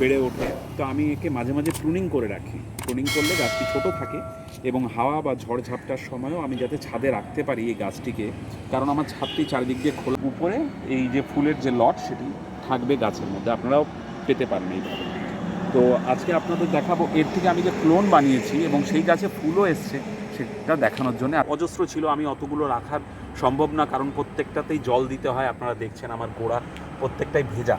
বেড়ে ওঠে। তো আমি একে মাঝে মাঝে প্রুনিং করে রাখি। প্রুনিং করলে গাছটি ছোট থাকে এবং হাওয়া বা ঝড় ঝাপটার সময়ও আমি যাতে ছাদে রাখতে পারি এই গাছটিকে। কারণ আমার ছাদটি চারিদিক দিয়ে খোলা। উপরে এই যে ফুলের যে লট, সেটি থাকবে গাছের মধ্যে। আপনারাও পেতে পারেন এইভাবে। তো আজকে আপনাদের দেখাবো, এর থেকে আমি যে ক্লোন বানিয়েছি এবং সেই গাছে ফুলও এসছে, সেটা দেখানোর জন্য। অজস্র ছিল, আমি অতগুলো রাখার সম্ভব না, কারণ প্রত্যেকটাতেই জল দিতে হয়। আপনারা দেখছেন আমার গোড়া প্রত্যেকটাই ভেজা।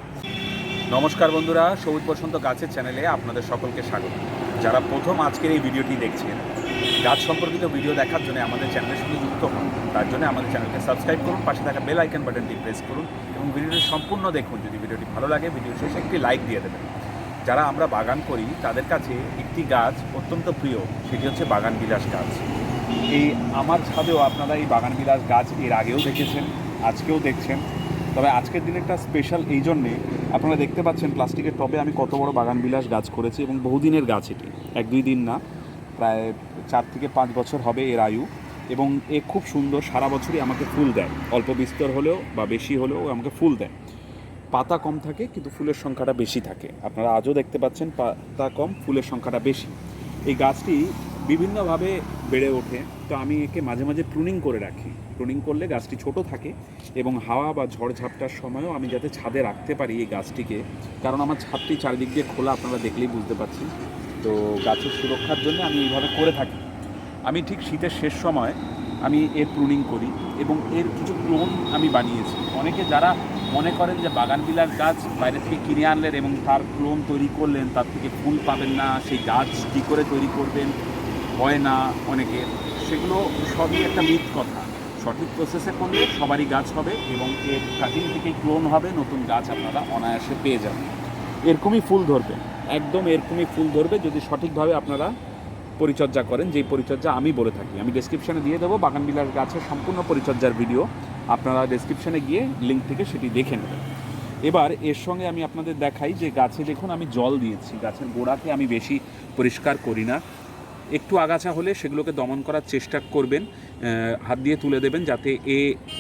নমস্কার বন্ধুরা সবুজ বসন্ত গাছের চ্যানেলে আপনাদের সকলকে স্বাগত। যারা প্রথম আজকের এই ভিডিওটি দেখছেন, গাছ সম্পর্কিত ভিডিও দেখার জন্য আমাদের চ্যানেলের সঙ্গে যুক্ত হন, তার জন্য আমাদের চ্যানেলকে সাবস্ক্রাইব করুন, পাশে থাকা বেল আইকন বাটনটি প্রেস করুন এবং ভিডিওটি সম্পূর্ণ দেখুন। যদি ভিডিওটি ভালো লাগে ভিডিও শেষে একটি লাইক দিয়ে দেবেন। যারা আমরা বাগান করি, তাদের কাছে একটি গাছ অত্যন্ত প্রিয়, সেটি হচ্ছে বাগান বিলাস গাছ। এই আমার ছাদেও আপনারা এই বাগান বিলাস গাছ এর আগেও দেখেছেন, আজকেও দেখছেন। তবে আজকের দিন একটা স্পেশাল এই জন্যে আপনারা দেখতে পাচ্ছেন প্লাস্টিকের টবে আমি কত বড় বাগান বিলাস গাছ করেছি এবং বহুদিনের গাছ এটি। এক দুই দিন না, প্রায় চার থেকে পাঁচ বছর হবে এর আয়ু এবং এ খুব সুন্দর সারা বছরই আমাকে ফুল দেয়। অল্প বিস্তর হলেও বা বেশি হলেও আমাকে ফুল দেয়। পাতা কম থাকে কিন্তু ফুলের সংখ্যাটা বেশি থাকে। আপনারা আজও দেখতে পাচ্ছেন পাতা কম, ফুলের সংখ্যাটা বেশি। এই গাছটি বিভিন্নভাবে বেড়ে ওঠে। তো আমি একে মাঝে মাঝে প্রুনিং করে রাখি। প্রুনিং করলে গাছটি ছোট থাকে এবং হাওয়া বা ঝড় ঝাপটার সময়ও আমি যাতে ছাদে রাখতে পারি এই গাছটিকে। কারণ আমার ছাদটি চারিদিক দিয়ে খোলা, আপনারা দেখলেই বুঝতে পারছি তো গাছের সুরক্ষার জন্য আমি এইভাবে করে থাকি। আমি ঠিক শীতের শেষ সময় আমি এর প্রুনিং করি এবং এর কিছু ক্লোন আমি বানিয়েছি। অনেকে যারা মনে করেন যে বাগান বিলাস গাছ বাইরে থেকে কিনে আনলেন এবং তার ক্লোন তৈরি করলেন, তার থেকে ফুল পাবেন না, সেই গাছ কী করে তৈরি করবেন হয় না অনেকে সেগুলো সবই একটা মিথ কথা। সঠিক প্রসেসে করলে সবারই গাছ হবে এবং এর কাটিং থেকেই ক্লোন হবে, নতুন গাছ আপনারা অনায়াসে পেয়ে যাবেন। এরকমই ফুল ধরবে, একদম এরকমই ফুল ধরবে যদি সঠিকভাবে আপনারা পরিচর্যা করেন। যেই পরিচর্যা আমি বলে থাকি, আমি ডেসক্রিপশানে দিয়ে দেবো, বাগান বিলাস গাছের সম্পূর্ণ পরিচর্যার ভিডিও আপনারা ডেসক্রিপশানে গিয়ে লিঙ্ক থেকে সেটি দেখে নেবেন। এবার এর সঙ্গে আমি আপনাদের দেখাই যে গাছে দেখুন, আমি জল দিয়েছি। গাছের গোড়াকে আমি বেশি পরিষ্কার করি না। একটু আগাছা হলে সেগুলোকে দমন করার চেষ্টা করবেন হাত দিয়ে তুলে দেবেন যাতে এ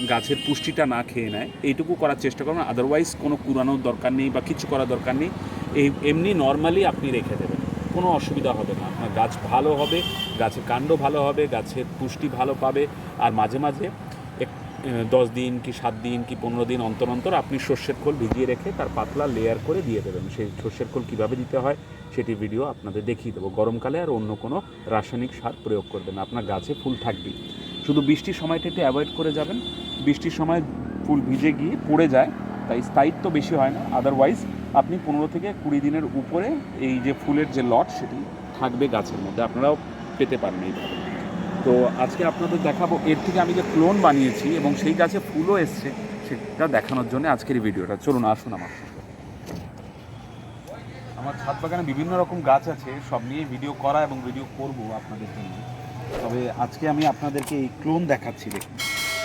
গাছের পুষ্টিটা না খেয়ে নেয়। এইটুকু করার চেষ্টা করবেন। আদারওয়াইজ কোনো কুড়ানোর দরকার নেই বা কিছু করার দরকার নেই। এই এমনি নর্মালি আপনি রেখে দেবেন। কোনো অসুবিধা হবে না। আপনার গাছ ভালো হবে, গাছের কাণ্ড ভালো হবে, গাছের পুষ্টি ভালো পাবে। আর মাঝে মাঝে দশ দিন কি সাত দিন কি পনেরো দিন অন্তর অন্তর আপনি সর্ষের খোল ভিজিয়ে রেখে তার পাতলা লেয়ার করে দিয়ে দেবেন। সেই সর্ষের খোল কীভাবে দিতে হয় সেটি ভিডিও আপনাদের দেখিয়ে দেবো। গরমকালে আর অন্য কোনো রাসায়নিক সার প্রয়োগ করবেন আপনার গাছে ফুল থাকবেই। শুধু বৃষ্টির সময়টা একটু অ্যাভয়েড করে যাবেন। বৃষ্টির সময় ফুল ভিজে গিয়ে পড়ে যায়, তাই স্থায়িত্ব বেশি হয় না। আদারওয়াইজ আপনি পনেরো থেকে কুড়ি দিনের উপরে এই যে ফুলের যে লট, সেটি থাকবে গাছের মধ্যে। আপনারাও পেতে পারেন এইভাবে। তো আজকে আপনাদের দেখাবো, এর থেকে আমি যে ক্লোন বানিয়েছি এবং সেই গাছে ফুলও এসছে, সেটা দেখানোর জন্য আজকের এই ভিডিওটা। চলুন, আসুন আমার। আমার ছাদ বাগানে বিভিন্ন রকম গাছ আছে, সব নিয়ে ভিডিও করা এবং ভিডিও করব আপনাদের জন্য। তবে আজকে আমি আপনাদেরকে এই ক্লোন দেখাচ্ছি, দেখুন।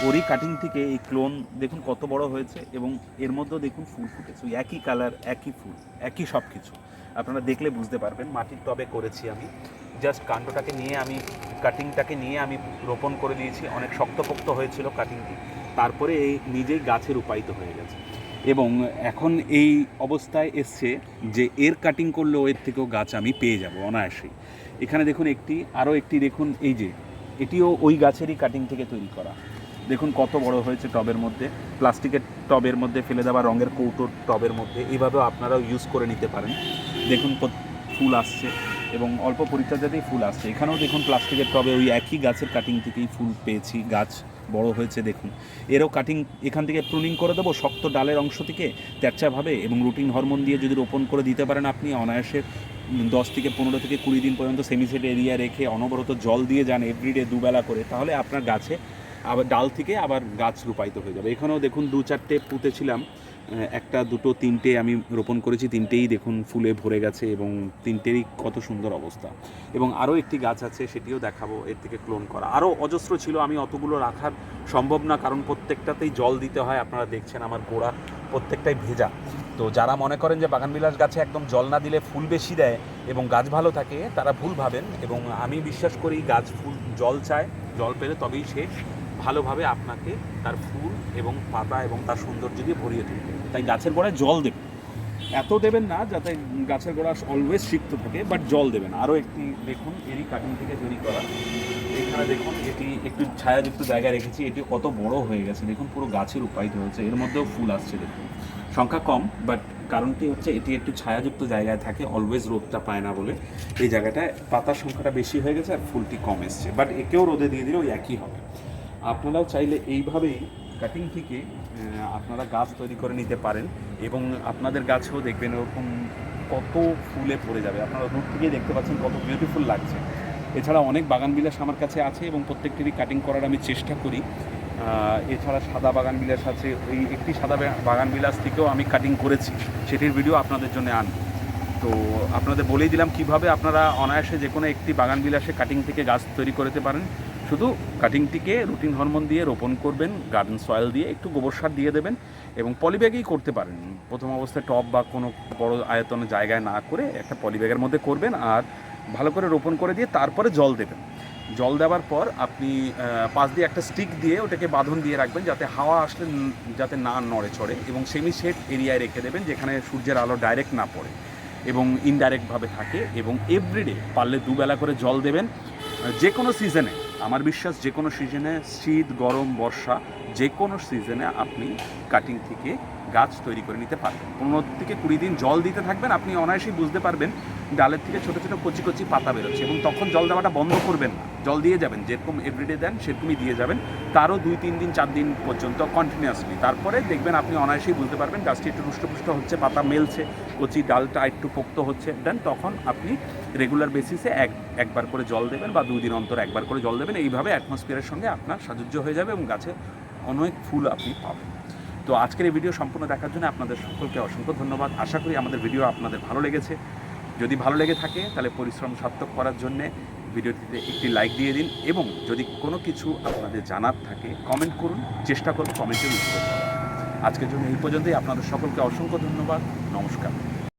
ওরই কাটিং থেকে এই ক্লোন দেখুন কত বড় হয়েছে এবং এর মধ্যেও দেখুন ফুল ফুটেছে। একই কালার একই ফুল, একই সব কিছু আপনারা দেখলে বুঝতে পারবেন, মাটির টবে করেছি আমি। জাস্ট কাণ্ডটাকে নিয়ে আমি কাটিংটাকে নিয়ে আমি রোপণ করে দিয়েছি। অনেক শক্তপোক্ত হয়েছিল কাটিংটি তারপরে এই নিজেই গাছে রূপায়িত হয়ে গেছে। এবং এখন এই অবস্থায় এসছে যে এর কাটিং করলেও এর থেকেও গাছ আমি পেয়ে যাব অনায়াসেই। এখানে দেখুন একটি, আরও একটি দেখুন, এই যে, এটিও ওই গাছেরই কাটিং থেকে তৈরি করা। দেখুন কত বড় হয়েছে টবের মধ্যে। প্লাস্টিকের টবের মধ্যে ফেলে দেওয়া, রঙের কৌটোর টবের মধ্যে। এইভাবেও আপনারাও ইউজ করে নিতে পারেন। দেখুন ফুল আসছে। এবং অল্প পরিচর্যাতেই ফুল আসছে। এখানেও দেখুন প্লাস্টিকের টবে ওই একই গাছের কাটিং থেকেই ফুল পেয়েছি। গাছ বড় হয়েছে, দেখুন। এরও কাটিং এখান থেকে প্রুনিং করে দেবো শক্ত ডালের অংশ থেকে তেরচাভাবে এবং রুটিন হরমোন দিয়ে যদি রোপণ করে দিতে পারেন আপনি, অনায়াসে দশ থেকে পনেরো থেকে কুড়ি দিন পর্যন্ত সেমিসেট এরিয়া রেখে অনবরত জল দিয়ে যান এভরিডে দুবেলা করে, তাহলে আপনার গাছে আবার ডাল থেকে আবার গাছ রূপায়িত হয়ে যাবে। এখানেও দেখুন দু চারটে পুঁতেছিলাম। একটা, দুটো, তিনটে আমি রোপণ করেছি, তিনটেই দেখুন ফুলে ভরে গেছে এবং তিনটেরই কত সুন্দর অবস্থা। এবং আরও একটি গাছ আছে, সেটিও দেখাবো, এর থেকে ক্লোন করা। আরও অজস্র ছিল, আমি অতগুলো রাখার সম্ভব না, কারণ প্রত্যেকটাতেই জল দিতে হয়, আপনারা দেখছেন আমার গোড়া প্রত্যেকটাই ভেজা। তো যারা মনে করেন যে বাগানবিলাস গাছে একদম জল না দিলে ফুল বেশি দেয় এবং গাছ ভালো থাকে, তারা ভুল ভাবেন এবং আমি বিশ্বাস করি গাছ ফুল, জল চায়, জল পেলে তবেই সে ভালোভাবে আপনাকে তার ফুল এবং পাতা এবং তার সৌন্দর্য দিয়ে ভরিয়ে তুলবে। তাই গাছের গোড়ায় জল দেবেন এত দেবেন না যাতে গাছের গোড়া অলওয়েজ সিক্ত থাকে বাট জল দেবেন। আরও একটি দেখুন, এরই কাটিং থেকে তৈরি করা। এখানে দেখুন, এটি একটু ছায়াযুক্ত জায়গায় রেখেছি, এটি কত বড় হয়ে গেছে। দেখুন, পুরো গাছের উপায়িত হয়েছে। এর মধ্যেও ফুল আসছে, দেখুন। সংখ্যা কম বাট কারণটি হচ্ছে এটি একটু ছায়াযুক্ত জায়গায় থাকে অলওয়েজ রোদটা পায় না বলে। এই জায়গাটায় পাতার সংখ্যাটা বেশি হয়ে গেছে আর ফুলটি কম এসছে। বাট একেও রোদে দিয়ে দিলেও একই হবে। আপনারাও চাইলে এইভাবেই কাটিং থেকে আপনারা গাছ তৈরি করে নিতে পারেন এবং আপনাদের গাছেও দেখবেন এরকম কত ফুলে ভরে যাবে। আপনারা দূর থেকেই দেখতে পাচ্ছেন কত বিউটিফুল লাগছে। এছাড়া অনেক বাগান বিলাস আমার কাছে আছে এবং প্রত্যেকটিরই কাটিং করার আমি চেষ্টা করি। এছাড়া সাদা বাগান বিলাস আছে। ওই একটি সাদা বাগান বিলাস থেকেও আমি কাটিং করেছি। সেটির ভিডিও আপনাদের জন্য আন তো আপনাদের বলেই দিলাম কীভাবে আপনারা অনায়াসে যে কোনো একটি বাগান বিলাসে কাটিং থেকে গাছ তৈরি করতে পারেন। শুধু কাটিংটিকে রুটিন হরমোন দিয়ে রোপণ করবেন গার্ডেন সয়েল দিয়ে একটু গোবর সার দিয়ে দেবেন এবং পলিব্যাগেই করতে পারেন। প্রথম অবস্থায় টপ বা কোনো বড় আয়তনের জায়গায় না করে একটা পলিব্যাগের মধ্যে করবেন আর ভালো করে রোপণ করে দিয়ে তারপরে জল দেবেন। জল দেওয়ার পর আপনি পাশ দিয়ে একটা স্টিক দিয়ে ওটাকে বাঁধন দিয়ে রাখবেন যাতে হাওয়া আসলে যাতে না নড়ে চড়ে এবং সেমি শেড এরিয়ায় রেখে দেবেন যেখানে সূর্যের আলো ডাইরেক্ট না পড়ে এবং ইনডাইরেক্টভাবে থাকে এবং এভরিডে পারলে দুবেলা করে জল দেবেন যে কোনো সিজনে আমার বিশ্বাস যে কোনো সিজনে শীত, গরম, বর্ষা, যে কোনো সিজনে আপনি কাটিং থেকে গাছ তৈরি করে নিতে পারবেন। পনেরো থেকে কুড়ি দিন জল দিতে থাকবেন, আপনি অনায়াসেই বুঝতে পারবেন ডালের থেকে ছোটো ছোটো কচি কচি পাতা বেরোচ্ছে এবং তখন জল দেওয়াটা বন্ধ করবেন না। জল দিয়ে যাবেন, যেরকম এভরিডে দেন, সেরকমই দিয়ে যাবেন। তারও দুই, তিন দিন, চার দিন পর্যন্ত কন্টিনিউয়াসলি তারপরে দেখবেন আপনি অনায়াসেই বুঝতে পারবেন, গাছটি একটু রুষ্টপুষ্ট হচ্ছে, পাতা মেলছে, কচি ডালটা একটু পোক্ত হচ্ছে। দেন তখন আপনি রেগুলার বেসিসে এক, একবার করে জল দেবেন বা দুই দিন অন্তর একবার করে জল দেবেন। এইভাবে অ্যাটমসফিয়ারের সঙ্গে আপনার সাজুজ্য হয়ে যাবে এবং গাছে অনেক ফুল আপনি পাবেন। তো আজকের এই ভিডিও সম্পূর্ণ দেখার জন্য আপনাদের সকলকে অসংখ্য ধন্যবাদ। আশা করি আমাদের ভিডিও আপনাদের ভালো লেগেছে। যদি ভালো লেগে থাকে, তাহলে পরিশ্রম সার্থক করার জন্যে ভিডিওটিতে একটি লাইক দিয়ে দিন এবং যদি কোনো কিছু আপনাদের জানার থাকে কমেন্ট করুন, চেষ্টা করুন কমেন্টের উত্তর আজকের জন্য এই পর্যন্তই। আপনাদের সকলকে অসংখ্য ধন্যবাদ। নমস্কার।